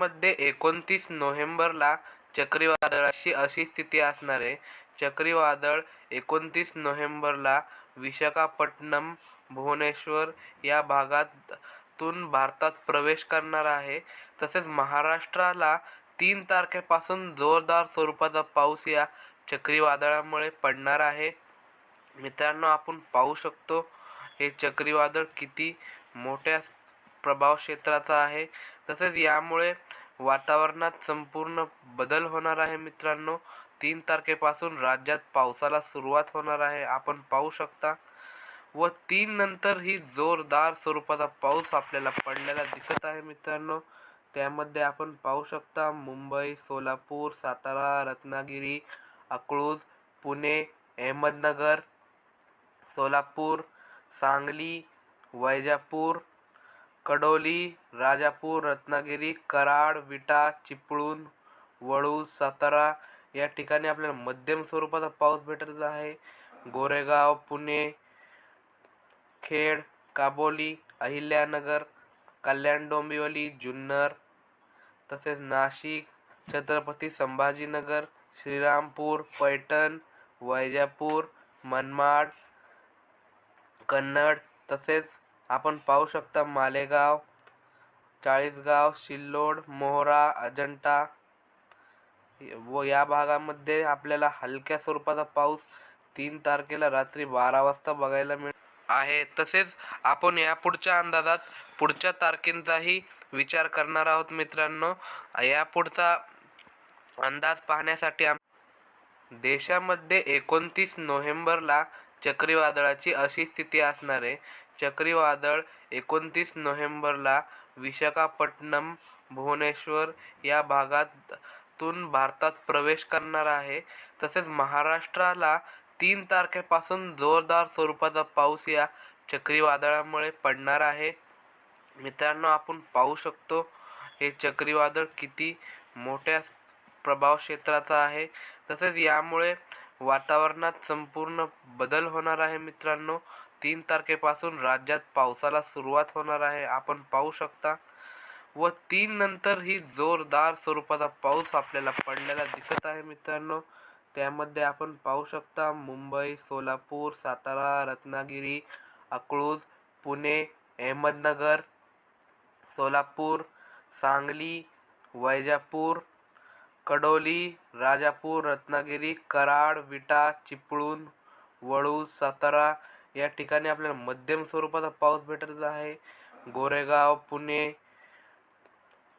मध्ये एकोणतीस नोव्हेंबरला चक्रीवादळाची अशी स्थिती असणार आहे. चक्रीवादळ एकोणतीस नोव्हेंबरला विशाखापट्टणम भुवनेश्वर या भागातून भारतात प्रवेश करणार आहे. तसेच महाराष्ट्राला तीन तारखेपासून जोरदार स्वरूपाचा पाऊस या चक्रीवादळामुळे पडणार आहे. मित्रांनो आपण पाहू शकतो हे चक्रीवादळ किती मोठ्या प्रभाव क्षेत्राचा आहे. तसेच यामुळे वातावरणात संपूर्ण बदल होणार आहे मित्रांनो. तीन तारखेपासून राज्यात पावसाला सुरुवात होणार आहे. आपण पाहू शकता. व तीन नंतर ही जोरदार स्वरूपाचा पाऊस आपल्याला पडलेला दिसत आहे मित्रांनो. त्यामध्ये आपण पाहू शकता मुंबई सोलापूर सातारा रत्नागिरी अकलूज पुणे अहमदनगर सोलापूर सांगली वैजापूर कडोली राजापूर रत्नागिरी कराड विटा चिपळूण वळू सातारा या ठिकाणी आपल्याला मध्यम स्वरूपाचा पाऊस भेटत आहे. गोरेगाव पुणे खेड काबोली अहिल्यानगर कल्याण डोंबिवली जुन्नर तसेच नाशिक छत्रपती संभाजीनगर श्रीरामपूर पैठण वैजापूर मनमाड कन्नड तसेच आपण पाहू शकता मालेगाव चाळीसगाव सिल्लोड मोहरा अजंठा. व या भागामध्ये आपल्याला हलक्या स्वरूपाचा पाऊस तीन तारखेला रात्री बारा वाजता बघायला मिळ आहे. तसेच आपण यापुढच्या अंदाजात पुढच्या तारखेंचाही विचार करणार आहोत मित्रांनो. यापुढचा अंदाज पाहण्यासाठी आम देशामध्ये एकोणतीस नोव्हेंबरला चक्रीवादळाची अशी स्थिती असणार आहे. चक्रीवादळ एकोणतीस नोव्हेंबरला विशाखापट्टणम भुवनेश्वर या भागातून भारतात प्रवेश करणार आहे. तसेच महाराष्ट्राला तीन तारखेपासून जोरदार स्वरूपाचा पाऊस या चक्रीवादळामुळे पडणार आहे. मित्रांनो आपण पाहू शकतो हे चक्रीवादळ किती मोठ्या प्रभाव क्षेत्राचं आहे. तसेच यामुळे वातावरणात संपूर्ण बदल होणार आहे मित्रांनो. तीन तारखेपासून राज्यात पावसाला सुरुवात होणार आहे. आपण पाहू शकता. व तीन नंतर ही जोरदार स्वरूपाचा पाऊस आपल्याला पडलेला दिसत आहे मित्रांनो. त्यामध्ये आपण पाहू शकता मुंबई सोलापूर सातारा रत्नागिरी अकलूज पुणे अहमदनगर सोलापूर सांगली वैजापूर कडोली राजापूर रत्नागिरी कराड विटा चिपळूण वळू सातारा या ठिकाणी आपल्याला मध्यम स्वरूपाचा पाऊस भेटत आहे. गोरेगाव पुणे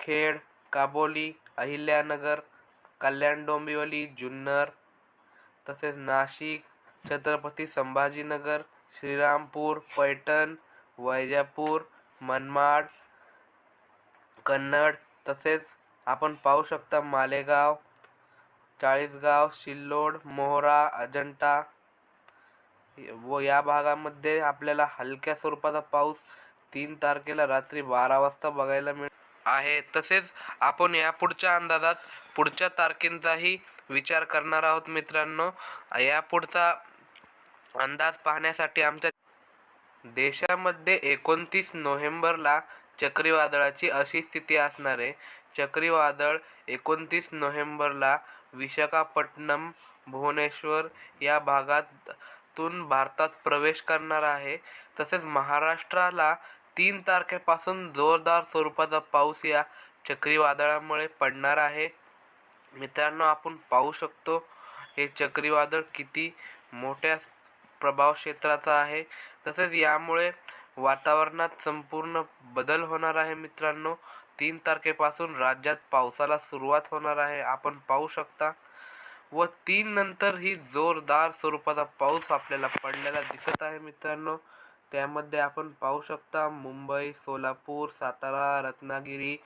खेड काबोली अहिल्यानगर कल्याण डोंबिवली जुन्नर तसेच नाशिक छत्रपती संभाजीनगर श्रीरामपूर पैठण वैजापूर मनमाड कन्नड तसेच आपण पाहू शकता मालेगाव चाळीसगाव सिल्लोड मोहरा अजंठा व या भागामध्ये आपल्याला हलक्या स्वरूपाचा पाऊस तीन तारखेला रात्री बारा वाजता बघायला मिळ आहे. तसेच आपण यापुढच्या अंदाजात पुढच्या तारखेंचाही विचार करणार आहोत मित्रांनो. यापुढचा अंदाज पाहण्यासाठी आमच्या देशामध्ये एकोणतीस नोव्हेंबरला चक्रीवादळाची अशी स्थिती असणार आहे. चक्रीवादळ एकोणतीस नोव्हेंबरला विशाखापट्टणम भुवनेश्वर या भागात भागातून भारतात प्रवेश करणार आहे. तसेच महाराष्ट्राला तीन तारखेपासून जोरदार स्वरूपाचा पाऊस या चक्रीवादळामुळे पडणार आहे. मित्रांनो आपण पाहू शकतो हे चक्रीवादळ किती मोठ्या प्रभाव क्षेत्राचा आहे. तसेच यामुळे वातावरणात संपूर्ण बदल होणार आहे मित्रांनो. तीन तारखेपासून राज्यात पावसाला सुरुवात होणार आहे. आपण पाहू शकता व तीन नंतर ही जोरदार स्वरूपाचा पाऊस आपल्याला पडलेला दिसत आहे मित्रांनो. त्यामध्ये आपण पाहू शकता मुंबई सोलापूर सातारा रत्नागिरी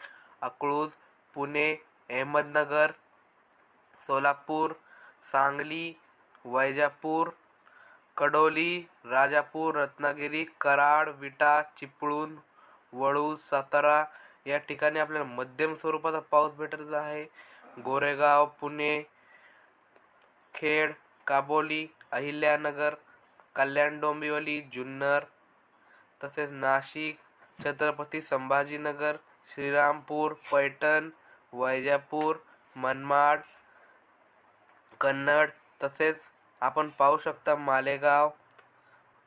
अकलूज पुणे अहमदनगर सोलापूर सांगली वैजापूर कडोली राजापूर रत्नागिरी कराड विटा चिपळूण वळू सातारा या ठिकाणी आपल्याला मध्यम स्वरूपाचा पाऊस भेटत आहे. गोरेगाव पुणे खेड काबोली अहिल्यानगर कल्याण डोंबिवली जुन्नर तसेच नाशिक छत्रपती संभाजीनगर श्रीरामपूर पैठण वैजापूर मनमाड कन्नड तसेच आपण पाहू शकता मालेगाव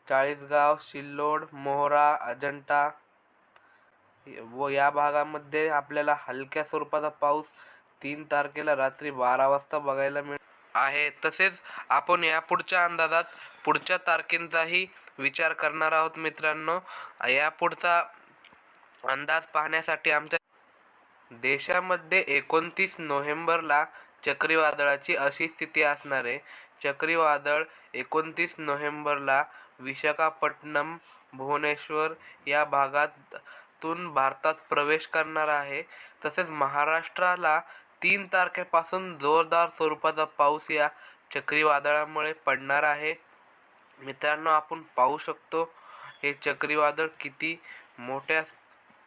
चाळीसगाव सिल्लोड मोहरा अजंठा. व या भागामध्ये आपल्याला हलक्या स्वरूपाचा पाऊस तीन तारखेला रात्री बारा वाजता बघायला मिळ आहे. तसेच आपण या पुढच्या अंदाजात पुढच्या तारखेंचाही विचार करणार आहोत मित्रांनो. या पुढचा अंदाज पाहण्यासाठी आमच्या देशामध्ये एकोणतीस नोव्हेंबरला चक्रीवादळाची अशी स्थिती असणार आहे. चक्रीवादळ एकोणतीस नोव्हेंबरला विशाखापट्टणम भुवनेश्वर या भागातून भारतात प्रवेश करणार आहे. तसेच महाराष्ट्राला तीन तारखेपासून जोरदार स्वरूपाचा पाऊस या चक्रीवादळामुळे पडणार आहे. मित्रांनो आपण पाहू शकतो हे चक्रीवादळ किती मोठ्या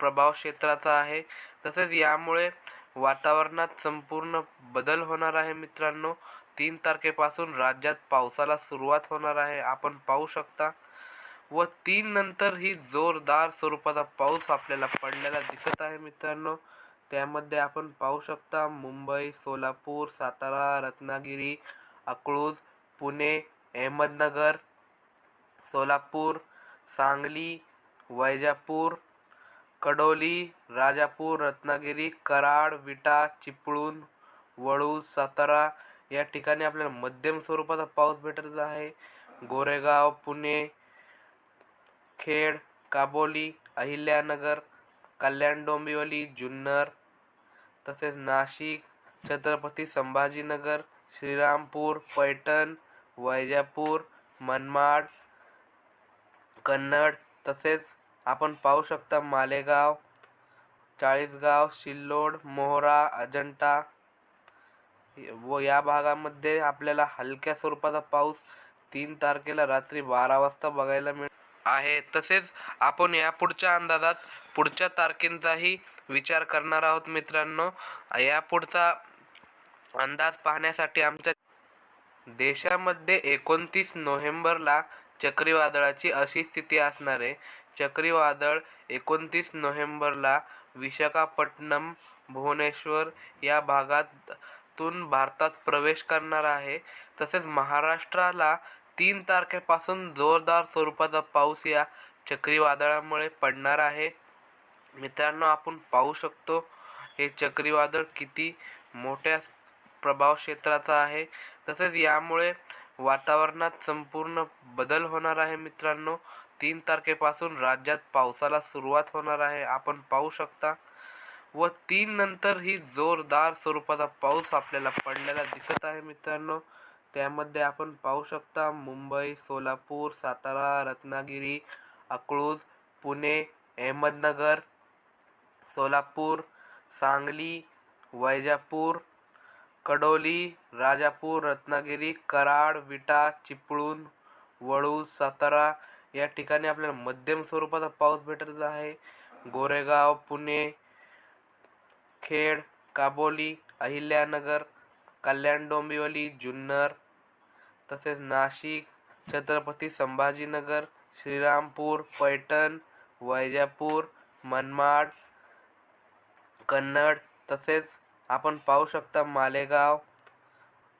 प्रभाव क्षेत्राचा आहे. तसेच यामुळे वातावरणात संपूर्ण बदल होणार आहे मित्रांनो. तीन तारखेपासून राज्यात पावसाला सुरुवात होणार आहे. आपण पाहू शकता. व तीन नंतर ही जोरदार स्वरूपाचा पाऊस आपल्याला पडलेला दिसत आहे मित्रांनो. त्यामध्ये आपण पाहू शकता मुंबई सोलापूर सातारा रत्नागिरी अकलूज पुणे अहमदनगर सोलापूर सांगली वैजापूर कडोली राजापूर रत्नागिरी कराड विटा चिपळूण वळूज सातारा या ठिकाणी आपल्याला मध्यम स्वरूपाचा पाऊस भेटत आहे. गोरेगाव पुणे खेड काबोली अहिल्यानगर कल्याण डोंबिवली जुन्नर तसेच नाशिक छत्रपती संभाजीनगर श्रीरामपूर पैठण वैजापूर मनमाड कन्नड तसेच आपण पाहू शकता मालेगाव चाळीसगाव सिल्लोड मोहरा अजंठा. व या भागामध्ये आपल्याला हलक्या स्वरूपाचा पाऊस तीन तारखेला रात्री बारा वाजता बघायला मिळ आहे. तसेच आपण या पुढच्या अंदाजात पुढच्या तारखेंचाही विचार करणार आहोत मित्रांनो. यापुढचा अंदाज पाहण्यासाठी आमच्या देशामध्ये एकोणतीस नोव्हेंबरला चक्रीवादळाची अशी स्थिती असणार आहे. चक्रीवादळ एकोणतीस नोव्हेंबरला विशाखापट्टणम भुवनेश्वर या भागातून भारतात प्रवेश करणार आहे. तसेच महाराष्ट्राला तीन तारखेपासून जोरदार स्वरूपाचा पाऊस या चक्रीवादळामुळे पडणार आहे. मित्रांनो आपण पाहू शकतो हे चक्रीवादळ किती मोठ्या प्रभाव क्षेत्राचा आहे. तसेच यामुळे वातावरणात संपूर्ण बदल होणार आहे मित्रांनो. तीन तारखेपासून राज्यात पावसाला सुरुवात होणार आहे. आपण पाहू शकता. व तीन नंतर ही जोरदार स्वरूपाचा पाऊस आपल्याला पडलेला दिसत आहे मित्रांनो. त्यामध्ये आपण पाहू शकता मुंबई सोलापूर सातारा रत्नागिरी अकलूज पुणे अहमदनगर सोलापूर सांगली वैजापूर कडोली राजापूर रत्नागिरी कराड विटा चिपळूण वळूज सातारा या ठिकाणी आपल्याला मध्यम स्वरूपाचा पाऊस भेटत आहे. गोरेगाव पुणे खेड काबोली अहिल्यानगर कल्याण डोंबिवली जुन्नर तसेच नाशिक छत्रपती संभाजीनगर श्रीरामपूर पैठण वैजापूर मनमाड कन्नड तसेच आपण पाहू शकता मालेगाव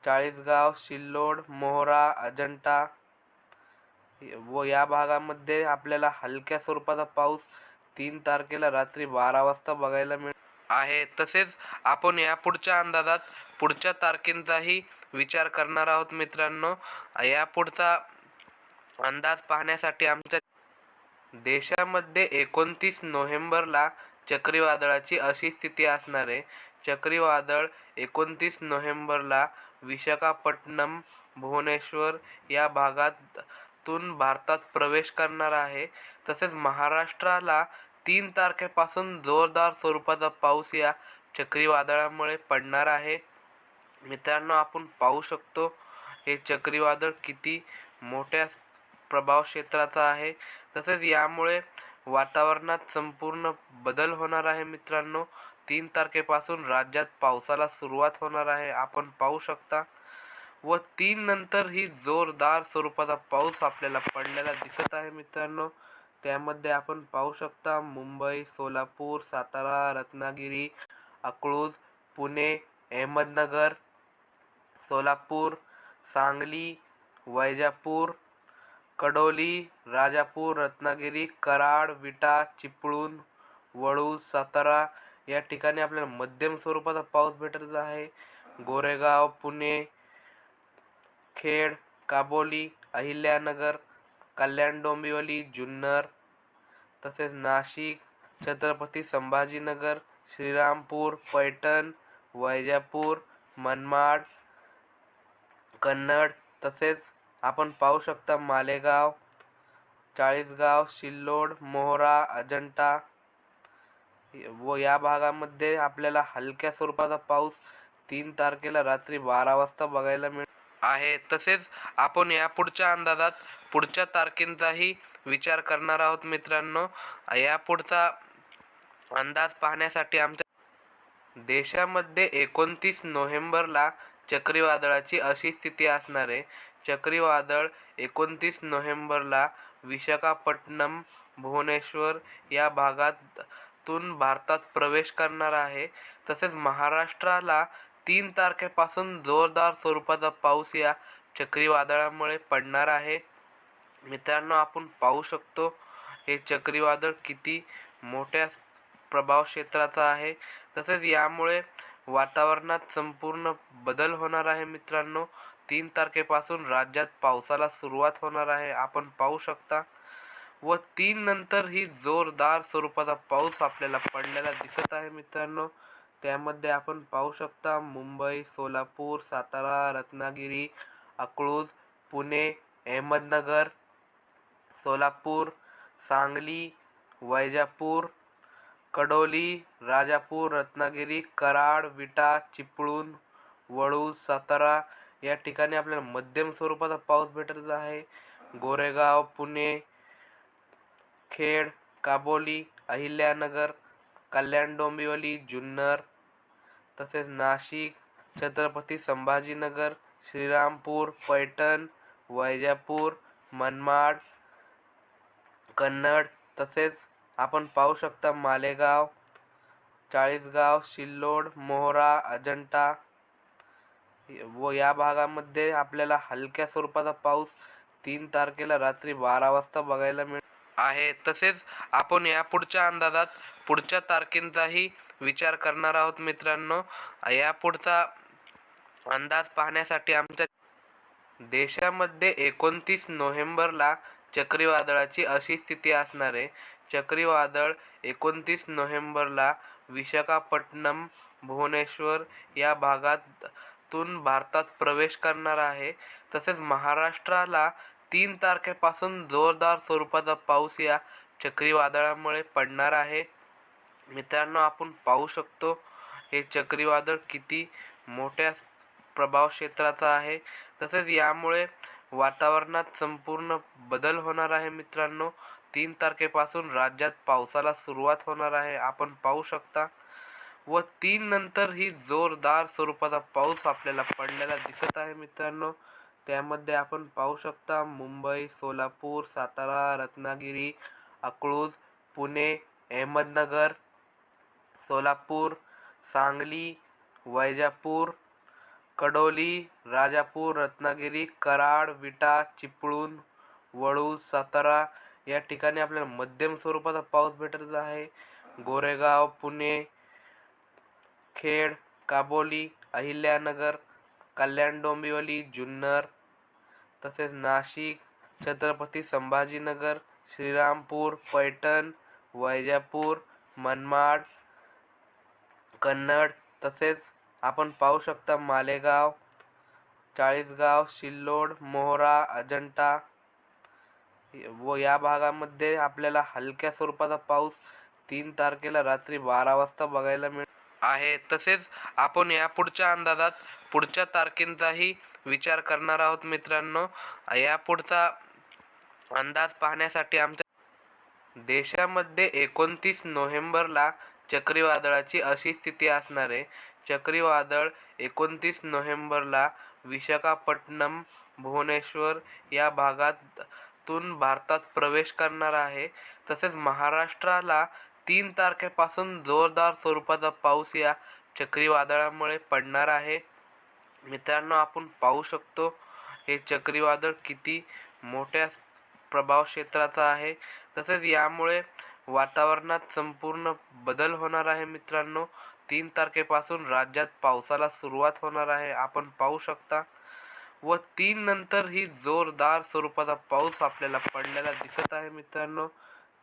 चाळीसगाव सिल्लोड मोहरा अजंठा. व या भागामध्ये आपल्याला हलक्या स्वरूपाचा पाऊस तीन तारखेला रात्री बारा वाजता बघायला मिळ आहे. तसेच आपण या पुढच्या अंदाजात पुढच्या तारखेंचाही विचार करणार आहोत मित्रांनो. या पुढचा अंदाज पाहण्यासाठी आमच्या देशामध्ये एकोणतीस नोव्हेंबरला चक्रीवादळाची अशी स्थिती असणारे चक्रीवादळ एकोणतीस नोव्हेंबरला विशाखापट्टणम भुवनेश्वर या भागातून भारतात प्रवेश करणार आहे. तसेच महाराष्ट्राला तीन तारखेपासून जोरदार स्वरूपाचा पाऊस या चक्रीवादळामुळे पडणार आहे. मित्रांनो आपण पाहू शकतो हे चक्रीवादळ किती मोठ्या प्रभाव क्षेत्राचा आहे. तसेच यामुळे वातावरणात संपूर्ण बदल होणार आहे मित्रांनो. तीन तारखेपासून राज्यात पावसाला सुरुवात होणार आहे. आपण पाहू शकता. व तीन नंतर ही जोरदार स्वरूपाचा पाऊस आपल्याला पडलेला दिसत आहे मित्रांनो. त्यामध्ये आपण पाहू शकता मुंबई सोलापूर सातारा रत्नागिरी अकलूज पुणे अहमदनगर सोलापूर सांगली वैजापूर कडोली राजापूर रत्नागिरी कराड विटा चिपळूण वळूज सातारा या ठिकाणी आपल्याला मध्यम स्वरूपाचा पाऊस भेटत आहे. गोरेगाव पुणे खेड काबोली अहिल्यानगर कल्याण डोंबिवली जुन्नर तसेच नाशिक छत्रपती संभाजीनगर श्रीरामपूर पैठण वैजापूर मनमाड कन्नड तसेच आपण पाहू शकता मालेगाव चाळीसगाव सिल्लोड मोहरा अजंठा. व या भागामध्ये आपल्याला हलक्या स्वरूपाचा पाऊस तीन तारखेला रात्री बारा वाजता बघायला मिळ आहे. तसेच आपण या पुढच्या अंदाजात पुढच्या तारखेंचाही विचार करणार आहोत मित्रांनो. यापुढचा अंदाज पाहण्यासाठी आमच्या देशामध्ये एकोणतीस नोव्हेंबरला चक्रीवादळाची अशी स्थिती असणार आहे. चक्रीवादळ एकोणतीस नोव्हेंबरला विशाखापट्टणम भुवनेश्वर या भागातून भारतात प्रवेश करणार आहे. तसेच महाराष्ट्राला तीन तारखेपासून जोरदार स्वरूपाचा पाऊस या चक्रीवादळामुळे पडणार आहे. मित्रांनो आपण पाहू शकतो हे चक्रीवादळ किती मोठ्या प्रभाव क्षेत्राचं आहे. तसेच यामुळे वातावरणात संपूर्ण बदल होणार आहे मित्रांनो. तीन तारखेपासून राज्यात पावसाला सुरुवात होणार आहे. आपण पाहू शकता. व तीन नंतर ही जोरदार स्वरूपाचा पाऊस आपल्याला पडलेला दिसत आहे मित्रांनो. त्यामध्ये आपण पाहू शकता मुंबई सोलापूर सातारा रत्नागिरी अकलूज पुणे अहमदनगर सोलापूर सांगली वैजापूर कडोली राजापूर रत्नागिरी कराड विटा चिपळूण वळू सातारा या ठिकाणी आपल्याला मध्यम स्वरूपाचा पाऊस भेटत आहे. गोरेगाव पुणे खेड काबोली अहिल्यानगर कल्याण डोंबिवली जुन्नर तसेच नाशिक छत्रपती संभाजीनगर श्रीरामपूर पैठण वैजापूर मनमाड कन्नड तसेच आपण पाहू शकता मालेगाव चाळीसगाव सिल्लोड मोहरा अजंठा व या भागामध्ये आपल्याला हलक्या स्वरूपाचा पाऊस तीन तारखेला रात्री बारा वाजता बघायला मिळ आहे. तसेच आपण या पुढच्या अंदाजात पुढच्या तारखेंचाही विचार करणार आहोत मित्रांनो. या पुढचा अंदाज पाहण्यासाठी आमच्या देशामध्ये एकोणतीस नोव्हेंबरला चक्रीवादळाची अशी स्थिती असणार आहे. चक्रीवादळ एकोणतीस नोव्हेंबरला विशाखापट्टणम भुवनेश्वर या भागात भागातून भारतात प्रवेश करणार आहे. तसेच महाराष्ट्राला तीन तारखेपासून जोरदार स्वरूपाचा पाऊस या चक्रीवादळामुळे पडणार आहे. मित्रांनो आपण पाहू शकतो हे चक्रीवादळ किती मोठ्या प्रभाव क्षेत्राचा आहे. तसेच यामुळे वातावरणात संपूर्ण बदल होणार आहे मित्रांनो. तीन तारखेपासून राज्यात पावसाला सुरुवात होणार आहे. आपण पाहू शकता व तीन नंतर ही जोरदार स्वरूपाचा पाऊस आपल्याला पडलेला दिसत आहे मित्रांनो. त्यामध्ये आपण पाहू शकता मुंबई सोलापूर सातारा रत्नागिरी अकलूज पुणे अहमदनगर सोलापूर सांगली वैजापूर कडोली राजापूर रत्नागिरी कराड विटा चिपळूण वळूज सातारा या ठिकाणी आपल्याला मध्यम स्वरूपाचा पाऊस भेटत आहे. गोरेगाव पुणे खेड काबोली अहिल्यानगर कल्याण डोंबिवली जुन्नर तसेच नाशिक छत्रपती संभाजीनगर श्रीरामपूर पैठण वैजापूर मनमाड कन्नड तसेच आपण पाहू शकता मालेगाव चाळीसगाव सिल्लोड मोहरा अजंठा. व या भागामध्ये आपल्याला हलक्या स्वरूपाचा पाऊस तीन तारखेला रात्री बारा वाजता बघायला मिळ आहे. तसेच आपण या पुढच्या अंदाजात पुढच्या तारखेंचाही विचार करणार आहोत मित्रांनो. या पुढचा अंदाज पाहण्यासाठी आमच्या देशामध्ये एकोणतीस नोव्हेंबरला चक्रीवादळाची अशी स्थिती असणार आहे. चक्रीवादळ एकोणतीस नोव्हेंबरला विशाखापट्टणम भुवनेश्वर या भागातून भारतात प्रवेश करणार आहे. तसेच महाराष्ट्राला तीन तारखेपासून जोरदार स्वरूपाचा पाऊस या चक्रीवादळामुळे पडणार आहे. मित्रांनो आपण पाहू शकतो हे चक्रीवादळ किती मोठ्या प्रभाव क्षेत्राचा आहे. तसेच यामुळे वातावरणात संपूर्ण बदल होणार आहे मित्रांनो. तीन तारखेपासून राज्यात पावसाला सुरुवात होणार आहे. आपण पाहू शकता. व तीन नंतर ही जोरदार स्वरूपाचा पाऊस आपल्याला पडलेला दिसत आहे मित्रांनो.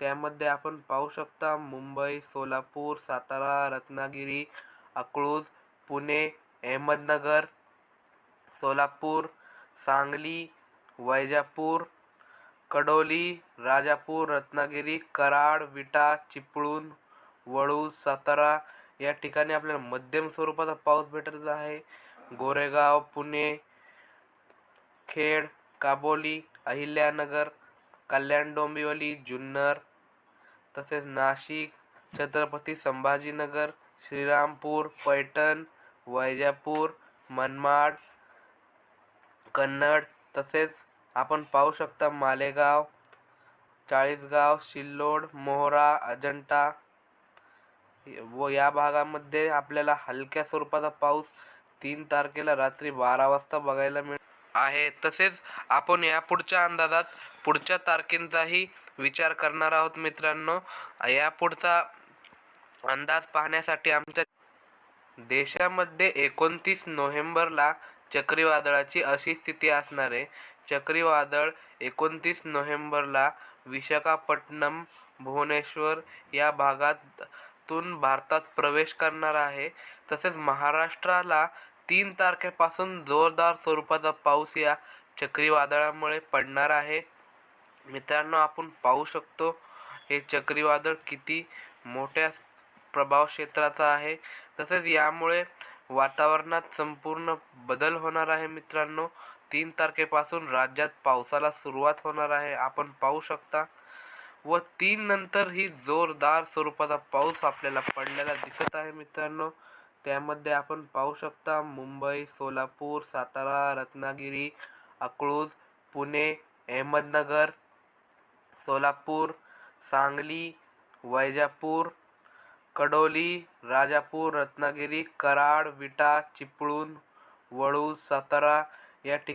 त्यामध्ये आपण पाहू शकता मुंबई सोलापूर सातारा रत्नागिरी अकलूज पुणे अहमदनगर सोलापूर सांगली वैजापूर कडोली राजापूर रत्नागिरी कराड विटा चिपळूण वळूज सातारा या ठिकाणी आपल्याला मध्यम स्वरूपाचा पाऊस भेटत आहे. गोरेगाव पुणे खेड काबोली अहिल्यानगर कल्याण डोंबिवली जुन्नर तसेच नाशिक छत्रपती संभाजीनगर श्रीरामपूर पैठण वैजापूर मनमाड कन्नड तसेच आपण पाहू शकता मालेगाव चाळीसगाव सिल्लोड मोहरा अजंठा. व या भागामध्ये आपल्याला हलक्या स्वरूपाचा पाऊस तीन तारखेला रात्री बारा वाजता बघायला मिळ आहे. तसेच आपण या पुढच्या अंदाजात पुढच्या तारखेंचाही विचार करणार आहोत मित्रांनो. यापुढचा अंदाज पाहण्यासाठी आमच्या देशामध्ये एकोणतीस नोव्हेंबरला चक्रीवादळाची अशी स्थिती असणार आहे. चक्रीवादळ एकोणतीस नोव्हेंबरला विशाखापट्टणम भुवनेश्वर या भागातून भारतात प्रवेश करणार आहे. तसेच महाराष्ट्राला तीन तारखेपासून जोरदार स्वरूपाचा पाऊस या चक्रीवादळामुळे पडणार आहे. मित्रांनो आपण पाहू शकतो हे चक्रीवादळ किती मोठ्या प्रभाव क्षेत्राचा आहे. तसेच यामुळे वातावरणात संपूर्ण बदल होणार आहे मित्रांनो. तीन तारखेपासून राज्यात पावसाला सुरुवात होणार आहे. आपण पाहू शकता. व तीन नंतर ही जोरदार स्वरूपाचा पाऊस आपल्याला पडलेला दिसत आहे मित्रांनो. त्यामध्ये आपण पाहू शकता मुंबई सोलापूर सातारा रत्नागिरी अकलूज पुणे अहमदनगर सोलापूर सांगली वैजापूर कडोली राजापूर रत्नागिरी कराड विटा चिपळूण वळूज सातारा या ठिक